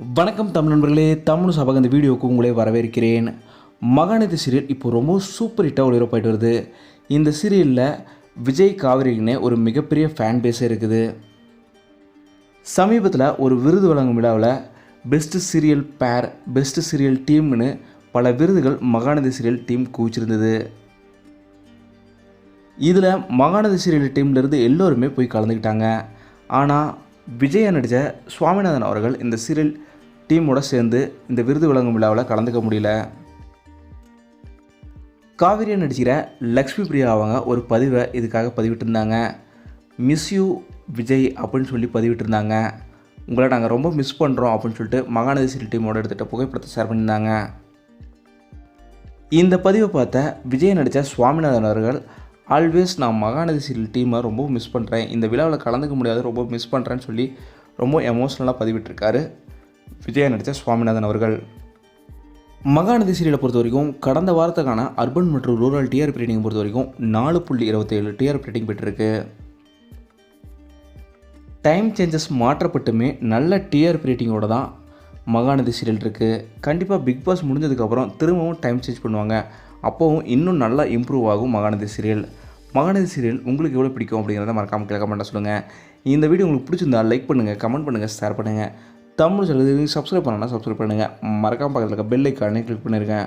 வணக்கம் தமிழ் நண்பர்களே தமிழ் சபக இந்த வீடியோவுக்கு உங்களே வரவேற்கிறேன். மகாநதி சீரியல் இப்போ ரொம்ப சூப்பர் ஹிட்டாக ஒளிபரப்பாயிட்டு வருது. இந்த சீரியலில் விஜய் காவிரிக்குன்னு ஒரு மிகப்பெரிய ஃபேன் பேஸே இருக்குது. சமீபத்தில் ஒரு விருது வழங்கும் விழாவில் best serial pair best serial டீம்னு பல விருதுகள் மகாநதி சீரியல் டீம் குவிச்சிருந்தது. இதில் மகாநதி சீரியல் டீம்லேருந்து எல்லோருமே போய் கலந்துக்கிட்டாங்க. ஆனால் விஜய நடித்த சுவாமிநாதன் அவர்கள் இந்த சீரியல் டீமோட சேர்ந்து இந்த விருது வழங்கும் விழாவில் கலந்துக்க முடியல. காவிரியை நடிக்கிற லக்ஷ்மி பிரியா அவங்க ஒரு பதிவை இதுக்காக பதிவிட்டிருந்தாங்க. மிஸ் யூ விஜய் அப்படின்னு சொல்லி பதிவிட்டிருந்தாங்க. உங்களை நாங்கள் ரொம்ப மிஸ் பண்ணுறோம் அப்படின்னு சொல்லிட்டு மகாநதி சீரியல் டீமோட எடுத்துகிட்ட புகைப்படத்தை ஷேர் பண்ணியிருந்தாங்க. இந்த பதிவை பார்த்த விஜய் நடித்த சுவாமிநாதன் அவர்கள் ஆல்வேஸ் நான் மகாநதி சீரியல் டீமை ரொம்ப மிஸ் பண்ணுறேன் இந்த விழாவில் கலந்துக்க முடியாது ரொம்ப மிஸ் பண்ணுறேன்னு சொல்லி ரொம்ப எமோஷ்னலாக பதிவிட்டிருக்காரு விஜயா நடித்த சுவாமிநாதன் அவர்கள். மகாநதி சீரியலை பொறுத்த வரைக்கும் கடந்த வாரத்துக்கான அர்பன் மற்றும் ரூரல் டிஆர்பி ரேட்டிங் பொறுத்த வரைக்கும் நாலு புள்ளி இருபத்தேழு டிஆர்பி ரேட்டிங் பெற்றிருக்கு. டைம் சேஞ்சஸ் மாற்றப்பட்டுமே நல்ல டிஆர்பி ரேட்டிங்கோட தான் மகாநதி சீரியல் இருக்குது கண்டிப்பாக பிக் பாஸ் முடிஞ்சதுக்கப்புறம் திரும்பவும் டைம் சேஞ்ச் பண்ணுவாங்க. அப்போவும் இன்னும் நல்லா இம்ப்ரூவ் ஆகும் மகாநதி சீரியல் மகனது சீரியல் உங்களுக்கு எவ்வளோ பிடிக்கும் அப்படிங்கிறத மறக்காமல் கீழே கமெண்ட்டாக சொல்லுங்கள் இந்த வீடியோ உங்களுக்கு பிடிச்சிருந்தா லைக் பண்ணுங்கள் கமெண்ட் பண்ணுங்கள் ஷேர் பண்ணுங்கள் தமிழ் சொல்லுது சப்ஸ்கிரைப் பண்ணலாம் சப்ஸ்கிரைப் பண்ணுங்கள் மறக்காமல் பக்கத்தில் இருக்க பெல் ஐக்கானே கிளிக் பண்ணியிருக்கேன்